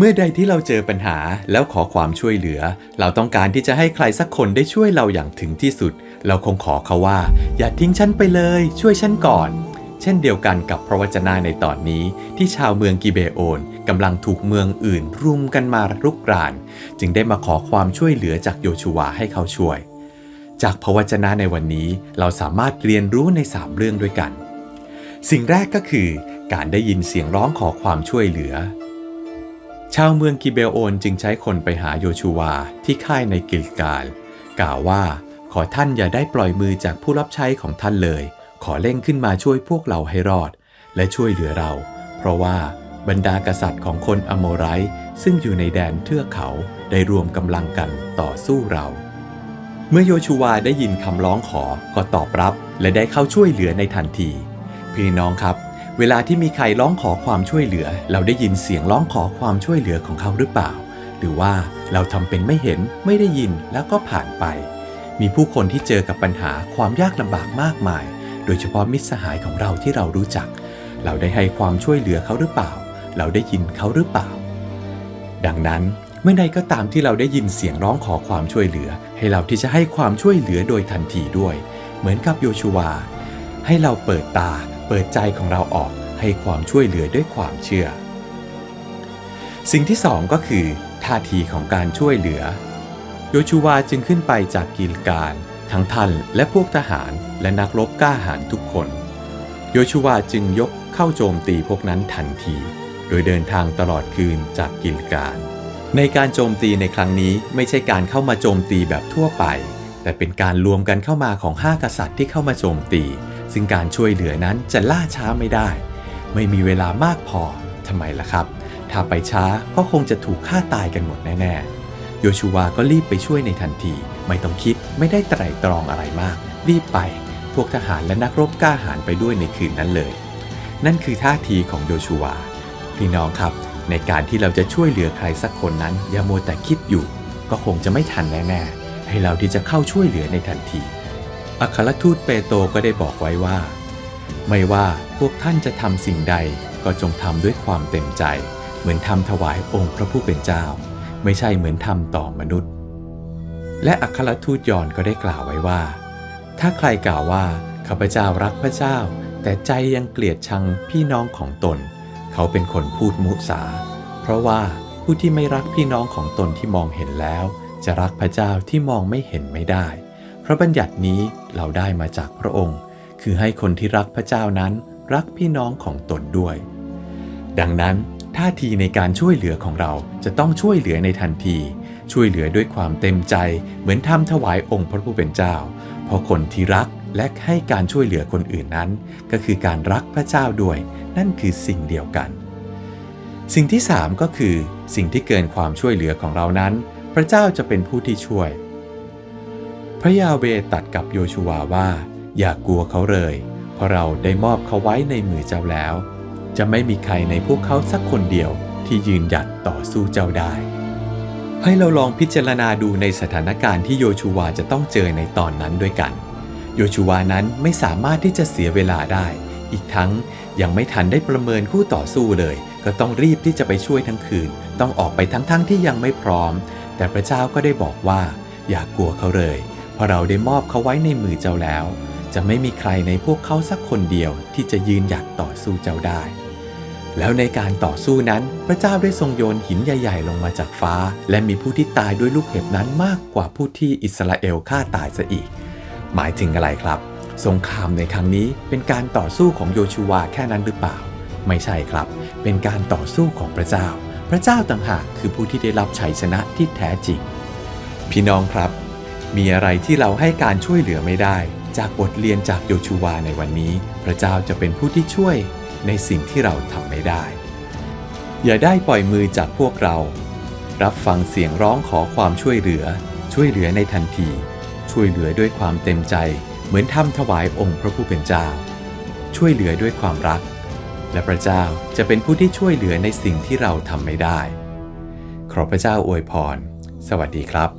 เมื่อใดที่เราเจอปัญหาแล้วขอความช่วยเหลือ เราต้องการที่จะให้ใครสักคนได้ช่วยเราอย่างถึงที่สุด เราคงขอเขาว่า อย่าทิ้งฉันไปเลย ช่วยฉันก่อน เช่นเดียวกันกับพระวจนะในตอนนี้ ที่ชาวเมืองกิเบโอนกำลังถูกเมืองอื่นรุมกันมารุกราน จึงได้มาขอความช่วยเหลือจากโยชูวาให้เขาช่วย จากพระวจนะในวันนี้เราสามารถเรียนรู้ใน 3 เรื่องด้วยกัน สิ่งแรกก็คือ การได้ยินเสียงร้องขอความช่วยเหลือ ชาวเมืองกิเบโอนจึงใช้คนไปหาโยชูวาที่ค่ายในกิลกาลกล่าวว่าขอท่านอย่าได้ปล่อยมือจากผู้รับใช้ของท่านเลย ขอเร่งขึ้นมาช่วยพวกเราให้รอด และช่วยเหลือเรา เพราะว่าบรรดากษัตริย์ของคนอโมไรซึ่งอยู่ในแดนเทือกเขาได้รวมกำลังกันต่อสู้เรา เมื่อโยชูวาได้ยินคำร้องขอก็ตอบรับ และได้เข้าช่วยเหลือในทันที พี่น้องครับ เวลาที่มีใครร้องขอความช่วยเหลือ เราได้ยินเสียงร้องขอความช่วยเหลือของเขาหรือเปล่า หรือว่าเราทำเป็นไม่เห็นไม่ได้ยินแล้วก็ผ่านไป มีผู้คนที่เจอกับปัญหาความยากลำบากมากมาย โดยเฉพาะมิตรสหายของเราที่เรารู้จัก เราได้ให้ความช่วยเหลือเขาหรือเปล่า เราได้ยินเขาหรือเปล่า ดังนั้นเมื่อใดก็ตามที่เราได้ยินเสียงร้องขอความช่วยเหลือ ให้เราที่จะให้ความช่วยเหลือโดยทันทีด้วย เหมือนกับโยชูวา ให้เราเปิดตา เปิดใจของเราออกให้ความช่วยเหลือด้วยความเชื่อ สิ่งที่สองก็คือ ท่าทีของการช่วยเหลือ โยชูวาจึงขึ้นไปจากกิลกาลทั้งท่านและพวกทหารและนักรบกล้าหาญทุกคน โยชูวาจึงยกเข้าโจมตีพวกนั้นทันที โดยเดินทางตลอดคืนจากกิลกาลในการโจมตีในครั้งนี้ไม่ใช่การเข้ามาโจมตีแบบทั่วไป แต่เป็นการรวมกันเข้ามาของห้ากษัตริย์ที่เข้ามาโจมตี ซึ่งการช่วยเหลือนั้นจะล่าช้าไม่ได้ ไม่มีเวลามากพอทำไมล่ะครับ ถ้าไปช้าก็คงจะถูกฆ่าตายกันหมดแน่ๆ โยชูวาก็รีบไปช่วยในทันที ไม่ต้องคิดไม่ได้ไตร่ตรองอะไรมาก รีบไป พวกทหารและนักรบกล้าหาญไปด้วยในคืนนั้นเลย นั่นคือท่าทีของโยชูวา พี่น้องครับ ในการที่เราจะช่วยเหลือใครสักคนนั้นอย่ามัวแต่คิดอยู่ ก็คงจะไม่ทันแน่ๆให้เราที่จะเข้าช่วยเหลือในทันที อัครทูตเปโตรก็ได้บอกไว้ว่า ไม่ว่าพวกท่านจะทำสิ่งใดก็จงทำด้วยความเต็มใจ เหมือนทำถวายองค์พระผู้เป็นเจ้า ไม่ใช่เหมือนทำต่อมนุษย์ และอัครทูตยอนก็ได้กล่าวไว้ว่า ถ้าใครกล่าวว่าข้าพเจ้ารักพระเจ้า แต่ใจยังเกลียดชังพี่น้องของตน เขาเป็นคนพูดมุสา เพราะว่าผู้ที่ไม่รักพี่น้องของตนที่มองเห็นแล้ว จะรักพระเจ้าที่มองไม่เห็นไม่ได้ ระบัญญัตินี้เราได้มาจากพระองค์ คือให้คนที่รักพระเจ้านั้นรักพี่น้องของตนด้วย ดังนั้นท่าทีในการช่วยเหลือของเราจะต้องช่วยเหลือในทันที ช่วยเหลือด้วยความเต็มใจเหมือนทำถวายองค์พระผู้เป็นเจ้า เพราะคนที่รักและให้การช่วยเหลือคนอื่นนั้น ก็คือการรักพระเจ้าด้วย นั่นคือสิ่งเดียวกัน สิ่งที่สามก็คือ สิ่งที่เกินความช่วยเหลือของเรานั้น พระเจ้าจะเป็นผู้ที่ช่วย พระยาเวตัดกับโยชูวาว่า อย่ากกลัวเขาเลย เพราะเราได้มอบเขาไว้ในมือเจ้าแล้ว จะไม่มีใครในพวกเขาสักคนเดียวที่ยืนหยัดต่อสู้เจ้าได้ ให้เราลองพิจารณาดูในสถานการณ์ที่โยชูวาจะต้องเจอในตอนนั้นด้วยกัน โยชูวานั้นไม่สามารถที่จะเสียเวลาได้ อีกทั้งยังไม่ทันได้ประเมินคู่ต่อสู้เลย ก็ต้องรีบที่จะไปช่วยทั้งคืน ต้องออกไปทั้งๆทที่ยังไม่พร้อม แต่พระเจ้าก็ได้บอกว่า อย่ากกลัวเขาเลย เพราะเราได้มอบเขาไว้ในมือเจ้าแล้ว จะไม่มีใครในพวกเขาสักคนเดียวที่จะยืนหยัดต่อสู้เจ้าได้ แล้วในการต่อสู้นั้นพระเจ้าได้ทรงโยนหินใหญ่ ๆ ลงมาจากฟ้า และมีผู้ที่ตายด้วยลูกเห็บนั้นมากกว่าผู้ที่อิสราเอลฆ่าตายซะอีก หมายถึงอะไรครับ สงครามในครั้งนี้เป็นการต่อสู้ของโยชูวาแค่นั้นหรือเปล่า ไม่ใช่ครับ เป็นการต่อสู้ของพระเจ้า พระเจ้าต่างหากคือผู้ที่ได้รับชัยชนะที่แท้จริง พี่น้องครับ มีอะไรที่เราให้การช่วยเหลือไม่ได้ จากบทเรียนจากโยชูวาในวันนี้ พระเจ้าจะเป็นผู้ที่ช่วยในสิ่งที่เราทำไม่ได้ อย่าได้ปล่อยมือจากพวกเรา รับฟังเสียงร้องขอความช่วยเหลือ ช่วยเหลือในทันที ช่วยเหลือด้วยความเต็มใจ เหมือนทำถวายองค์พระผู้เป็นเจ้า ช่วยเหลือด้วยความรัก และพระเจ้าจะเป็นผู้ที่ช่วยเหลือในสิ่งที่เราทำไม่ได้ ขอพระเจ้าอวยพร สวัสดีครับ